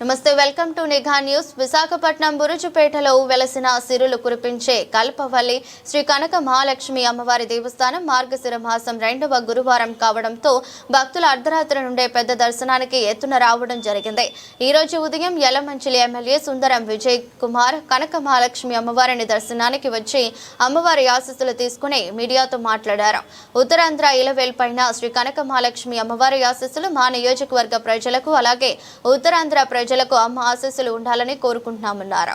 నమస్తే welcome to Nigha news. Visakhapatnam బురుజుపేటలో వెలసిన సిరులు కురిపించే కల్పవల్లి శ్రీ కనక మహాలక్ష్మి అమ్మవారి దేవస్థానం మార్గశిర మాసం రెండవ గురువారం కావడంతో భక్తులు అర్ధరాత్రి నుండే పెద్ద దర్శనానికి ఎత్తున రావడం జరిగింది. ఈ రోజు ఉదయం యలమంచిలి ఎమ్మెల్యే సుందరం విజయ్ కుమార్ కనక మహాలక్ష్మి అమ్మవారిని దర్శనానికి వచ్చి అమ్మవారి ఆశస్సులు తీసుకుని మీడియాతో మాట్లాడారు. ఉత్తరాంధ్ర ఇలవేల్పైన శ్రీ కనక మహాలక్ష్మి అమ్మవారి ఆశస్సులు మా నియోజకవర్గ ప్రజలకు అలాగే ఉత్తరాంధ్ర ప్రజలకు అమ్మ ఆశస్సులు ఉండాలని కోరుకుంటున్నామన్నారు.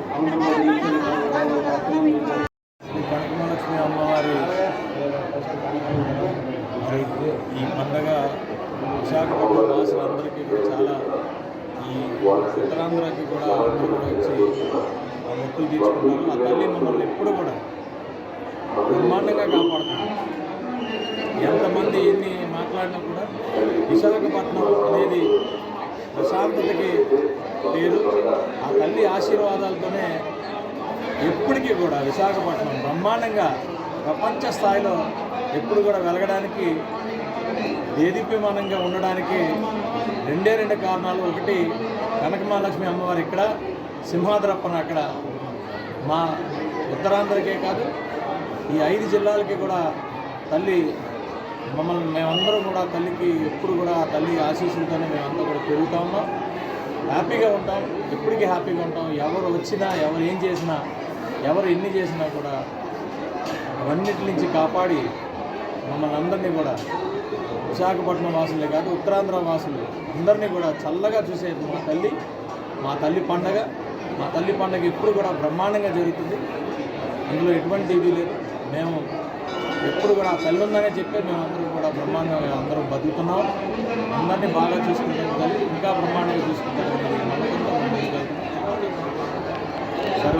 కనకమలక్ష్మి అమ్మవారి ఈ పండగ విశాఖపట్నం వాసులందరికీ కూడా చాలా ఈ ఉత్తరాంధ్రకి కూడా అందరూ కూడా వచ్చి మొక్కులు తీర్చుకున్నారు ఆ తల్లి మమ్మల్ని ఎప్పుడు కూడా బ్రహ్మాండంగా కాపాడుతుంది. ఎంతమంది ఎన్ని మాట్లాడినా కూడా విశాఖపట్నం అనేది ప్రశాంతతకి పేరు ఆ తల్లి ఆశీర్వాదాలతోనే ఎప్పటికీ కూడా విశాఖపట్నం బ్రహ్మాండంగా ప్రపంచ స్థాయిలో ఎప్పుడు కూడా వెలగడానికి దేదీప్యమానంగా ఉండడానికి రెండే రెండు కారణాలు. ఒకటి కనకమహాలక్ష్మి అమ్మవారు ఇక్కడ సింహాద్రప్పన అక్కడ మా ఉత్తరాంధ్రకే కాదు ఈ ఐదు జిల్లాలకి కూడా తల్లి మమ్మల్ని మేమందరం కూడా తల్లికి ఎప్పుడు కూడా తల్లి ఆశీస్సులతోనే మేమంతా కూడా పెరుగుతా ఉన్నాం. హ్యాపీగా ఉంటాం ఎప్పటికీ హ్యాపీగా ఉంటాం. ఎవరు వచ్చినా ఎవరు ఏం చేసినా ఎవరు ఎన్ని చేసినా కూడా అవన్నిటి నుంచి కాపాడి మమ్మల్ని అందరినీ కూడా విశాఖపట్నం వాసులే కాదు ఉత్తరాంధ్ర వాసులు అందరినీ కూడా చల్లగా చూసేది మా తల్లి మా తల్లి పండగ. మా తల్లి పండగ ఎప్పుడు కూడా బ్రహ్మాండంగా జరుగుతుంది. అందులో ఎటువంటి ఇది లేదు. మేము ఎప్పుడు కూడా ఆ తల్లి ఉందనే చెప్పే మేము అందరూ కూడా బ్రహ్మాండంగా అందరం బతుకుతున్నాం. అందరినీ బాగా చూసుకుంటాం తల్లి ఇంకా బ్రహ్మాండ